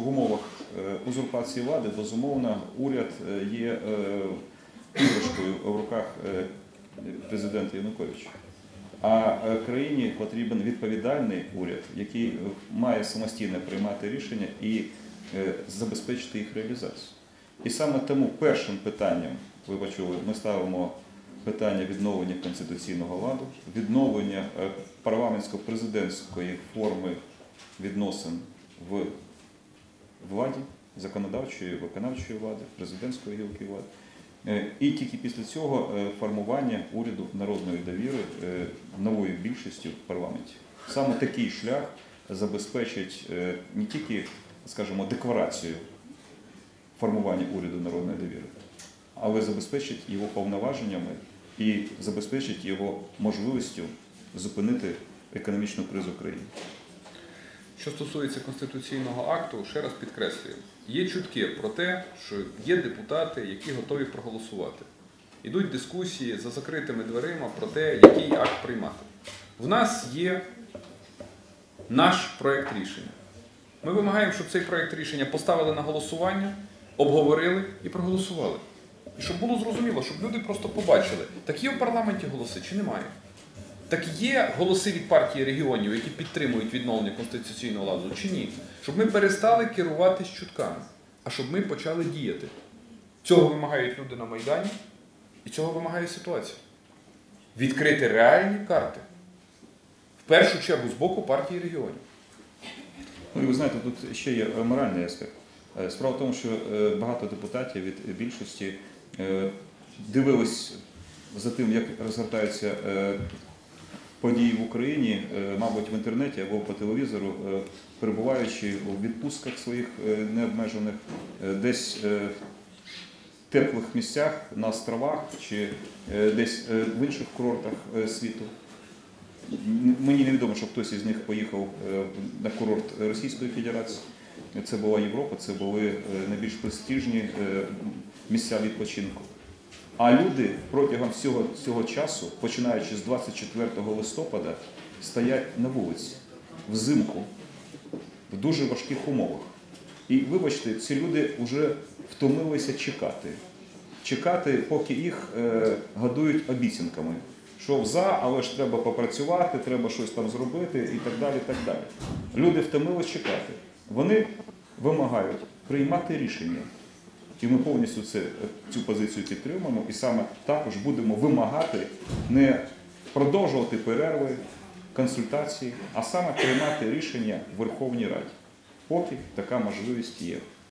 В умовах е, узурпації влади, безумовно, уряд е, є е, іграшкою в руках президента Януковича. А країні потрібен відповідальний уряд, який має самостійно приймати рішення і забезпечити їх реалізацію. І саме тому першим питанням, ви почули, ми ставимо питання відновлення конституційного ладу, відновлення парламентсько-президентської форми відносин в владі, законодавчої, виконавчої влади, президентської гілки влади. Е, І тільки після цього е, формування уряду народної довіри е, новою більшістю в парламенті. Саме такий шлях забезпечить не тільки, скажімо, декларацію формування уряду народної довіри, але забезпечить його повноваженнями і забезпечить його можливістю зупинити економічну кризу країни. Що стосується конституційного акту, ще раз підкреслюю, є чутки про те, що є депутати, які готові проголосувати. Ідуть дискусії за закритими дверима про те, який акт приймати. В нас є наш проєкт рішення. Ми вимагаємо, щоб цей проєкт рішення поставили на голосування, обговорили і проголосували. І щоб було зрозуміло, щоб люди просто побачили, так є в парламенті голоси чи немає. Так є голоси від партії регіонів, які підтримують відновлення конституційного ладу, чи ні? Щоб ми перестали керуватись чутками, а щоб ми почали діяти. Цього вимагають люди на Майдані, і цього вимагає ситуація. Відкрити реальні карти. В першу чергу з боку партії регіонів. Ну і ви знаєте, тут ще є моральний аспект. Е, Справа в тому, що е, багато депутатів від більшості е, дивились за тим, як розгортаються події в Україні, е, мабуть, в інтернеті або по телевізору, е, перебуваючи у відпустках своїх е, необмежених, десь в теплих місцях на островах чи десь в інших курортах світу. Мені невідомо, що хтось із них поїхав на курорт Російської Федерації. Це була Європа, це були найбільш престижні місця відпочинку. А люди протягом всього цього часу, починаючи з 24 листопада, стоять на вулиці взимку в дуже важких умовах. І вибачте, ці люди вже втомилися чекати. Чекати, поки їх е, годують обіцянками. Що за, але ж треба попрацювати, треба щось там зробити і так далі. так далі. Люди втомилися чекати. Вони вимагають приймати рішення. І ми повністю це, цю позицію підтримуємо і саме також будемо вимагати не продовжувати перерви, консультації, а саме приймати рішення в Верховній Раді, поки така можливість є.